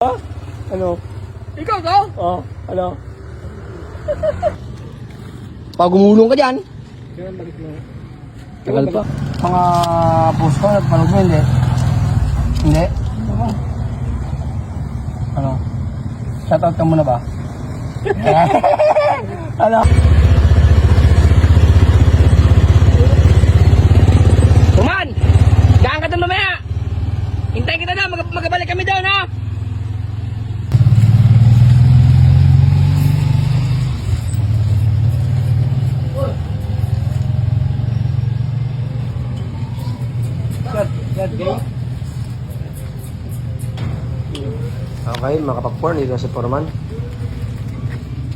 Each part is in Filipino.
Ha? Ano? Ikaw to? Oh, ano? Pag gumulong ka dyan. Kailan balik mo? Tagal pa. Mga post ko, nagpanood mo, hindi? Hindi? Ano? Shoutout ka muna ba? ano? Kuman! Daan ka doon mamaya! Hintayin kita na, mag magabalik kami doon ha! Okay, mga kapag-porn, dito si Foreman.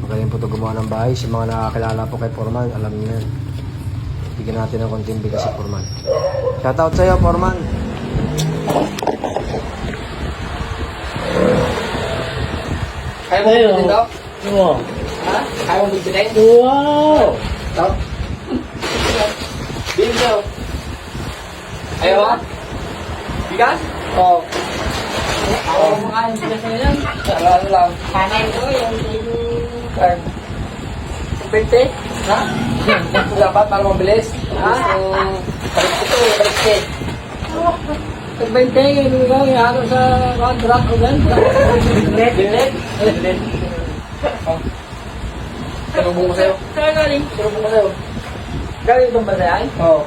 Magaling po ito gumawa ng bahay. Sa mga nakakilala po kay Foreman, alam niyo yan. Bigyan natin ng konting bigas si Foreman. Shoutout sa'yo, Foreman. Kaya mo bitin to? Oo. Ha? Kaya mo bitin? Wow! To? Bitin to? Ayaw ha? Bigas? Oo. Nga yung bigas na yan? Ano lang? Kanan ko yung card. 20? Ha? Dapat para mabilis. Ha? Balik ito, balik ito. Pag 20, hindi ko ihalo sa contract ko gan. Bilet? Bilet. Oh. Salubong ko sa'yo. Saan galing? Salubong ko sa'yo. Galing itong bansa yan? Oo.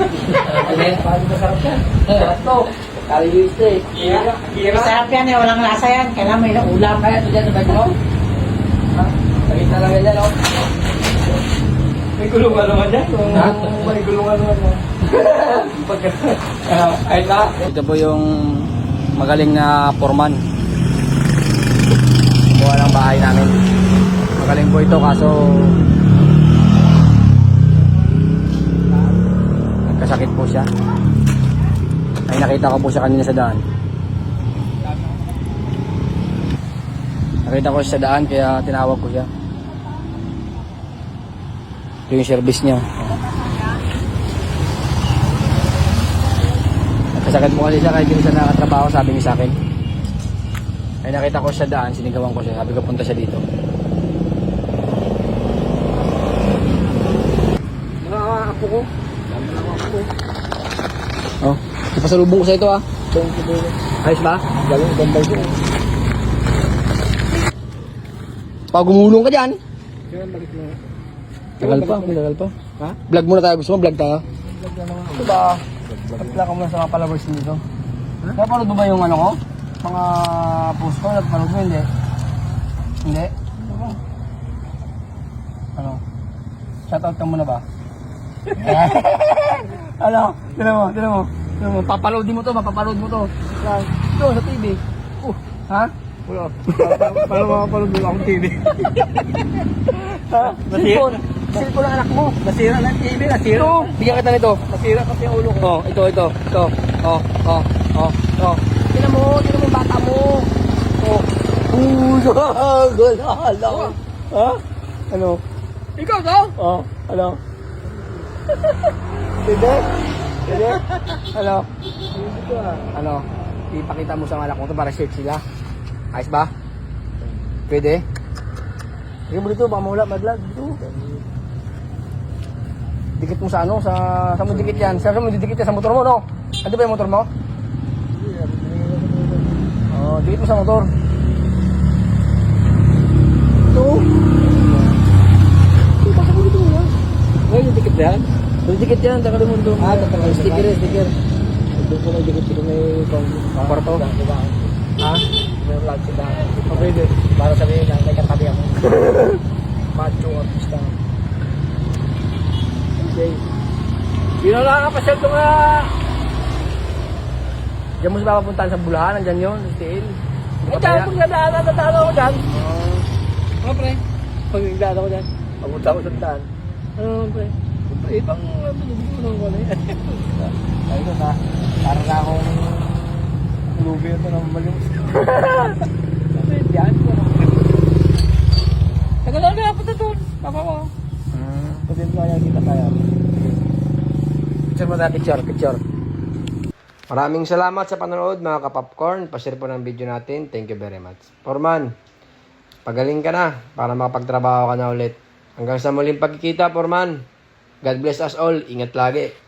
Ano Paano masarap yan? Sarap to. Kali yung steak. Kira. Kira. Masarap yan eh, walang lasa yan. Kailangan may ulam. Kaya ito dyan sa bag mo? Ha? Sakit na lang yan, oh. May gulungan naman yan. Ha? May gulungan naman yan. Pagka... Ano? Ayun na. Ito po yung magaling na foreman. Buwan ng bahay namin. Magaling po ito kaso nagkasakit po siya. Ay nakita ko po siya kanina sa daan. Nakita ko siya sa daan kaya tinawag ko siya. Ito yung service niya. Nagkasakit po kasi siya kahit hindi siya nakatrabaho sabi niya sa akin. Ay nakita ko siya daan, sinigawan ko siya. Sabi ko punta siya dito. Mga apo ko. Dami lang apo ko. Ipasalubong ko sa ito ah. Ayos ba? Galing, ganda siya. Pag gumulong ka dyan. Kailan balik mo? Tagal pa, tagal pa. Ha? Vlog muna tayo. Gusto mo vlog tayo? Vlog na mga Ito ba? Vlog ka muna sa mga followers dito. Ha? Napanood ba yung ano ko? Mga post ko? Napanood mo hindi? Hindi? Ano? Shoutout ka muna ba? ano? Tinan mo, tinan mo. Tinan mo. To, mapapaload mo to. Saan? Ito, sa TV. Uh, ha? Wala. Paano makapanood mo akong TV? Ha? Cellphone. Cellphone ng anak mo. Nasira na TV, nasira. Ito, bigyan kita nito. Nasira kasi ang ulo ko. Oh, ito, ito, ito. Oh, oh, oh, oh. Tingnan mo, tingnan mo yung bata mo. Oh. Uh, gala, Ha? Ano? Ikaw to? Oh, ano? Pwede? Pwede? Ano? Ano? Ipakita mo sa anak mo para share sila. Ayos ba? Pwede? Sige mo dito, baka mawala maglag. Dito. Dikit mo sa ano, sa sa mo dikit yan. Sa mo dikit yan sa motor mo, no? Ano ba yung motor mo? Oh, dikit mo sa motor. Ito. Ito, baka mo dito mo. Ngayon yung dikit yan? Yung dikit yan, taka mo doon. Ah, taka mo. Sticker, sticker. Doon ko na dikit ko may. Kwarto? Ha? May vlog daan. Okay din. Para sabihin na may katabi ako. Macho artista. Okay. Sino lang ka pa siya nga? Diyan mo sa papuntahan sa Bulahan, nandyan yun, still. Ay, dyan pag nadaan, nadaan ako dyan. Ano pre? Pag nagdaan ako dyan. Papunta ako sa daan. Ano naman pre? Pre, pang binibigyan ko na yan. Ay, ito na. Para na akong lubi ito na malimos. Pre, dyan. Tagal na kaya punta doon. Papa ko. Hmm. Pwede mo kaya kita kaya. Picture mo tayo, picture, picture. Maraming salamat sa panonood mga kapopcorn. Pashare po ng video natin. Thank you very much. Foreman, pagaling ka na para makapagtrabaho ka na ulit. Hanggang sa muling pagkikita, Foreman. God bless us all. Ingat lagi.